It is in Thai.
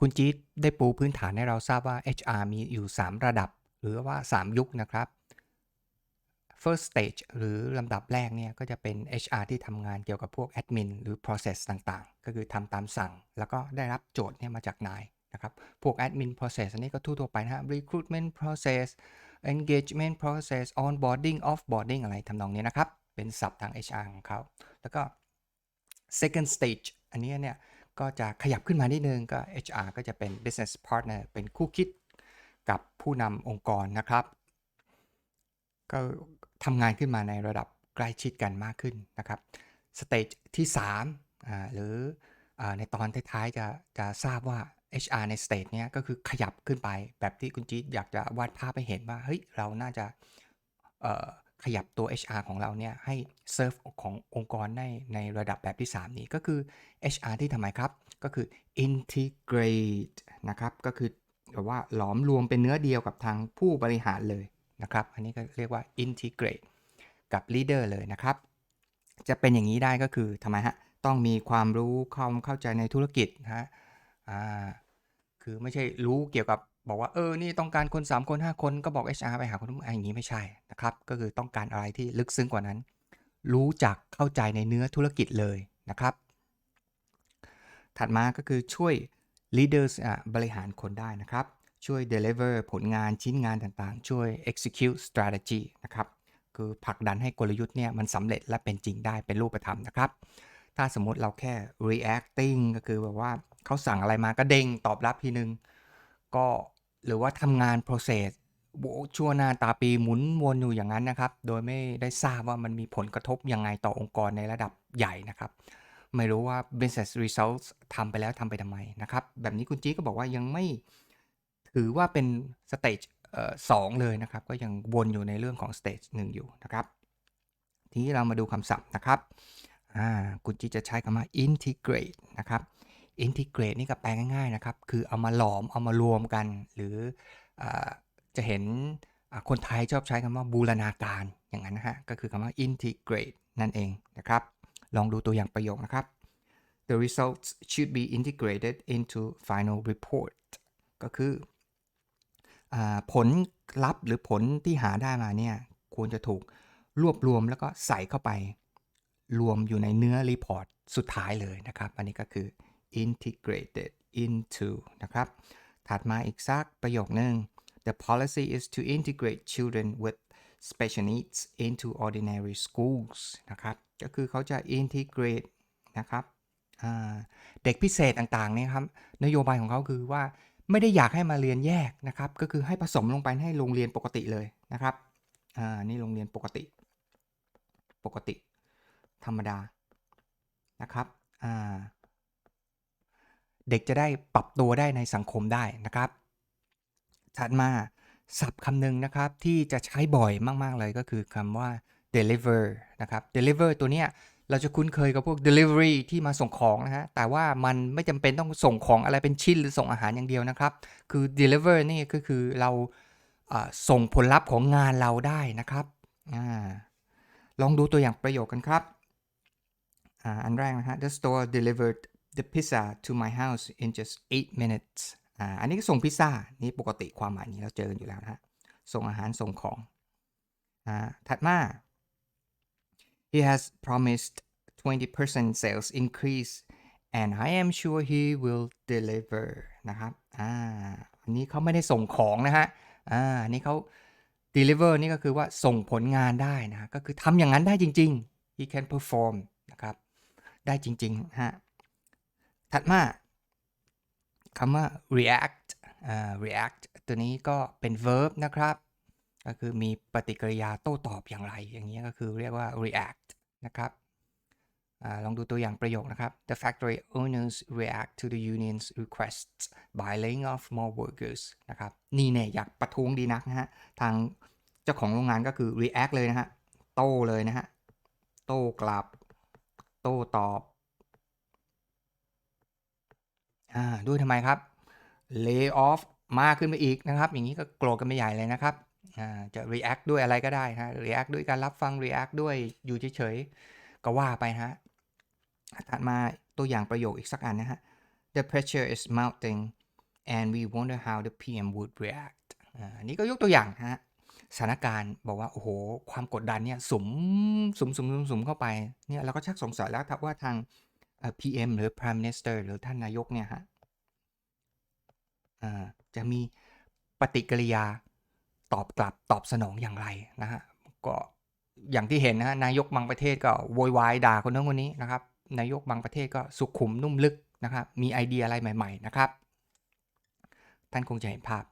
คุณจี๊ดได้ปูพื้นฐานให้เราทราบว่า HR มีอยู่ 3 ระดับ หรือว่า 3 ยุคนะครับ first stage หรือลำดับแรกเนี่ยก็จะเป็น HR ที่ทำงานเกี่ยวกับพวก admin หรือ process ต่างๆ ก็คือทำตามสั่ง แล้วก็ได้รับโจทย์เนี่ยมาจากนายนะครับ พวก admin process อันนี้ก็ทั่วๆไปนะฮะ recruitment process engagement process onboarding offboarding อะไรทำนองนี้นะครับ เป็นศัพท์ทาง HR ของเขา แล้วก็ second stage อันนี้เนี่ย ก็จะขยับขึ้นมานิดนึงก็ HR ก็จะเป็น business partner เป็นคู่คิดกับผู้นำองค์กรนะครับ ก็ทำงานขึ้นมาในระดับใกล้ชิดกันมากขึ้นนะครับสเตจที่3อ่าหรืออาในตอนท้ายๆจะจะทราบว่า HR ในสเตจเนี้ยก็คือขยับขึ้นไปแบบที่คุณจี๊ดอยากจะวาดภาพให้เห็นว่าเฮ้ยเราน่าจะ ขยับตัว HR ของเราเนี่ยให้เซิร์ฟขององค์กรในในระดับแบบที่ 3 นี้ก็คือ HR ที่ทำไมครับ ก็คือ integrate นะครับก็คือแบบว่าหลอมรวมเป็นเนื้อเดียวกับทางผู้บริหารเลยนะครับ อันนี้ก็เรียกว่า integrate กับ leader เลยนะครับ จะเป็นอย่างนี้ได้ก็คือทำไมฮะ ต้องมีความรู้ความเข้าใจในธุรกิจนะฮะคือไม่ใช่รู้เกี่ยวกับ บอกว่าเออนี่ต้องการคน 3 คน 5 คนก็บอก HR ไปหาคนนู้นอย่างนี้ไม่ใช่นะครับ ก็คือต้องการอะไรที่ลึกซึ้งกว่านั้น รู้จักเข้าใจในเนื้อธุรกิจเลยนะครับ ถัดมาก็คือช่วย leaders บริหารคนได้นะครับ ช่วย deliver ผลงานชิ้นงานต่างๆ ช่วย execute strategy นะครับ คือผลักดันให้กลยุทธ์เนี่ยมันสำเร็จและเป็นจริงได้เป็นรูปธรรมนะครับ ถ้าสมมติเราแค่ reacting ก็คือแบบว่าเขาสั่งอะไรมาก็เด้งตอบรับทีนึง ก็หรือว่าทำงาน process โว้ชั่วหน้าตาปีหมุนวนอยู่อย่างนั้นนะครับ โดยไม่ได้ทราบว่ามันมีผลกระทบยังไงต่อองค์กรในระดับใหญ่นะครับ ไม่รู้ว่า business results ทำไปแล้วทำไปทำไมนะครับ แบบนี้คุณจีก็บอกว่ายังไม่ถือว่าเป็น stage สองเลยนะครับ ก็ยังวนอยู่ในเรื่องของ stage หนึ่งอยู่นะครับ ทีนี้เรามาดูคำศัพท์นะครับคุณจีจะใช้คำว่า integrate นะครับ integrate นี่ก็แปลง่ายๆนะครับ คือเอามาหลอมเอามารวมกัน หรืออจะเห็นคนไทยชอบใช้คำว่าบูรณาการอย่างนั้นนะฮะ ก็คือคำว่า integrate นั่นเองนะครับ ลองดูตัวอย่างประโยคนะครับ the results should be integrated into final report ก็คืออผลลัพธ์หรือผลที่หาได้มาเนี่ย ควรจะถูกรวบรวมแล้วก็ใส่เข้าไป รวมอยู่ในเนื้อรีพอร์ตสุดท้ายเลยนะครับ อันนี้ก็คือ integrated into นะครับ ถัดมาอีกสักประโยคนึง the policy is to integrate children with special needs into ordinary schools นะครับ ก็คือเขาจะ integrate นะครับเด็กพิเศษต่างๆเนี่ยครับ นโยบายของเขาคือว่าไม่ได้อยากให้มาเรียนแยกนะครับ ก็คือให้ผสมลงไปให้โรงเรียนปกติเลยนะครับอ่านี่โรงเรียนปกติ ปกติ ธรรมดานะครับอ่า เด็กจะได้ปรับตัวได้ในสังคมได้นะครับ ถัดมาศัพท์คำหนึ่งนะครับที่จะใช้บ่อยมาก ๆ เลยก็คือคำว่า deliver นะครับ deliver ตัวเนี้ยเราจะคุ้นเคยกับพวก delivery ที่มาส่งของนะฮะ แต่ว่ามันไม่จำเป็นต้องส่งของอะไรเป็นชิ้นหรือส่งอาหารอย่างเดียวนะครับ คือ deliver นี่ก็คือเราส่งผลลัพธ์ของงานเราได้นะครับอลองดูตัวอย่างประโยคกันครับออันแรกนะฮะ the store delivered the pizza to my house in just 8 minutes อ่าอันนี้ก็ส่งพิซซ่า นี่ปกติความหมายนี้เราเจอกันอยู่แล้วนะฮะส่งอาหารส่งของอ่าถัดมา he has promised 20% sales increase and I am sure he will deliver นะครับอ่าอันนี้เขาไม่ได้ส่งของนะฮะอ่าอันนี้เขา deliver นี่ก็คือว่าส่งผลงานได้นะ ก็คือทำอย่างนั้นได้จริง ๆ he can perform นะครับ ได้จริง ๆ ฮะ ถัดมาคำว่า react react ตัวนี้ก็เป็น verb นะครับ ก็คือมีปฏิกิริยาโต้ตอบอย่างไร อย่างนี้ก็คือเรียกว่า react นะครับอลองดูตัวอย่างประโยคนะครับ The factory owners react to the union's requests by laying off more workers นะครับ นี่เนี่ยอยากประท้วงดีนักนะฮะ ทางเจ้าของโรงงานก็คือ react เลยนะฮะ โต้เลยนะฮะ โต้กลับ โต้ตอบ อ่าด้วยทำไมครับ lay off มากขึ้นไปอีกนะครับ อย่างนี้ก็โกรธกันไปใหญ่เลยนะครับอ่าจะ react ด้วยอะไรก็ได้นะ react ด้วยการรับฟัง react ด้วยอยู่เฉยๆ ก็ว่าไปฮะถัดมาตัวอย่างประโยคอีกสักอันนะฮะ the pressure is mounting and we wonder how the PM would react อันนี้ก็ยกตัวอย่างฮะสถานการณ์บอกว่า โอ้โห ความกดดันเนี่ยสมสมสมสมสมเข้าไปเนี่ยเราก็ชักสงสัยแล้วครับว่าทาง PM หรือ Prime Minister หรือท่านนายกเนี่ยฮะอ่าจะมีปฏิกิริยาตอบกลับตอบสนองอย่างไรนะฮะก็อย่างที่เห็นนะฮะนายกบางประเทศก็โวยวายด่าคนนั้นคนนี้นะครับ นายกบางประเทศก็สุขุมนุ่มลึกนะครับ มีไอเดียอะไรใหม่ ๆ นะครับ ท่านคงจะเห็นภาพ